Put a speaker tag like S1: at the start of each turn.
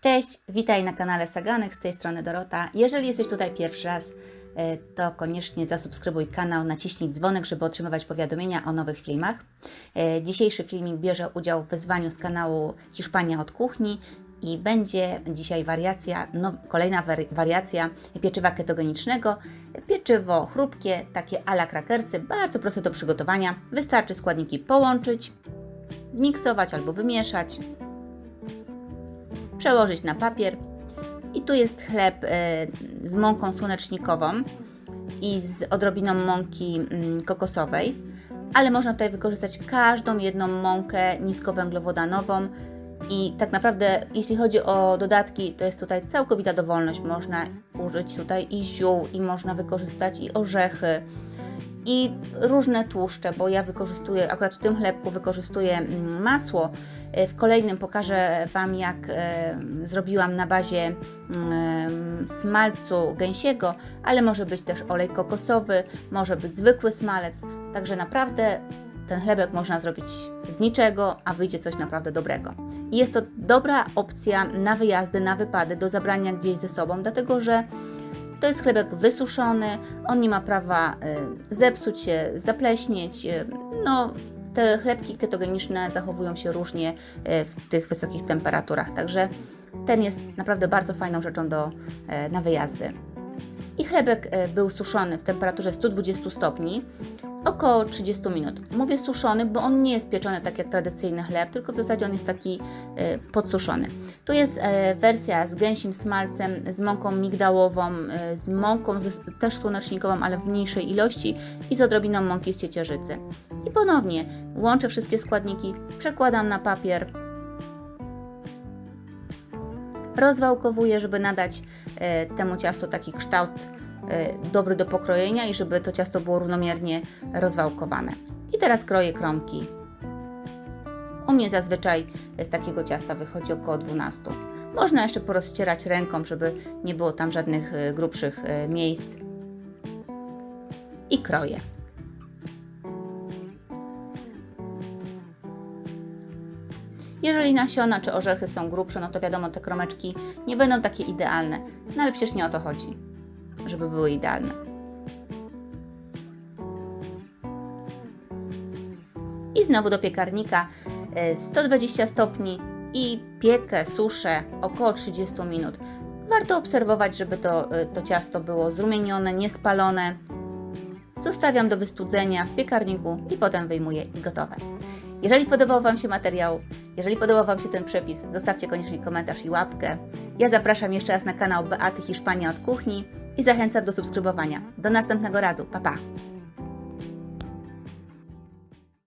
S1: Cześć, witaj na kanale Saganek, z tej strony Dorota. Jeżeli jesteś tutaj pierwszy raz, e, to koniecznie zasubskrybuj kanał, naciśnij dzwonek, żeby otrzymywać powiadomienia o nowych filmach. E, Dzisiejszy filmik bierze udział w wyzwaniu z kanału Hiszpania od kuchni i będzie dzisiaj wariacja, no, kolejna wari- wariacja pieczywa ketogenicznego. Pieczywo chrupkie, takie ala krakersy, bardzo proste do przygotowania. Wystarczy składniki połączyć, zmiksować albo wymieszać, przełożyć na papier. I tu jest chleb e, z mąką słonecznikową i z odrobiną mąki mm, kokosowej, ale można tutaj wykorzystać każdą jedną mąkę niskowęglowodanową. I tak naprawdę, jeśli chodzi o dodatki, to jest tutaj całkowita dowolność. Można użyć tutaj i ziół, i można wykorzystać i orzechy, i różne tłuszcze, bo ja wykorzystuję, akurat w tym chlebku wykorzystuję mm, masło. E, W kolejnym pokażę Wam, jak e, zrobiłam na bazie mm, smalcu gęsiego, ale może być też olej kokosowy, może być zwykły smalec. Także naprawdę ten chlebek można zrobić z niczego, a wyjdzie coś naprawdę dobrego. I jest to dobra opcja na wyjazdy, na wypady, do zabrania gdzieś ze sobą, dlatego że to jest chlebek wysuszony, on nie ma prawa y, zepsuć się, zapleśnieć. y, No, te chlebki ketogeniczne zachowują się różnie y, w tych wysokich temperaturach, także ten jest naprawdę bardzo fajną rzeczą do, y, na wyjazdy. I chlebek y, był suszony w temperaturze 120 stopni około 30 minut. Mówię suszony, bo on nie jest pieczony tak jak tradycyjny chleb, tylko w zasadzie on jest taki y, podsuszony. Tu jest e, wersja z gęsim smalcem, z mąką migdałową, e, z mąką też słonecznikową, ale w mniejszej ilości i z odrobiną mąki z ciecierzycy. I ponownie łączę wszystkie składniki, przekładam na papier, rozwałkowuję, żeby nadać e, temu ciastu taki kształt e, dobry do pokrojenia i żeby to ciasto było równomiernie rozwałkowane. I teraz kroję kromki. U mnie zazwyczaj z takiego ciasta wychodzi około 12. Można jeszcze porozcierać ręką, żeby nie było tam żadnych e, grubszych e, miejsc. I kroję. Jeżeli nasiona czy orzechy są grubsze, no to wiadomo, te kromeczki nie będą takie idealne. No ale przecież nie o to chodzi, żeby były idealne. I znowu do piekarnika e, 120 stopni i piekę, suszę około 30 minut. Warto obserwować, żeby to, e, to ciasto było zrumienione, niespalone. Zostawiam do wystudzenia w piekarniku i potem wyjmuję i gotowe. Jeżeli podobał Wam się materiał, jeżeli podobał Wam się ten przepis, zostawcie koniecznie komentarz i łapkę. Ja zapraszam jeszcze raz na kanał Beaty Hiszpania od Kuchni i zachęcam do subskrybowania. Do następnego razu. Pa, pa!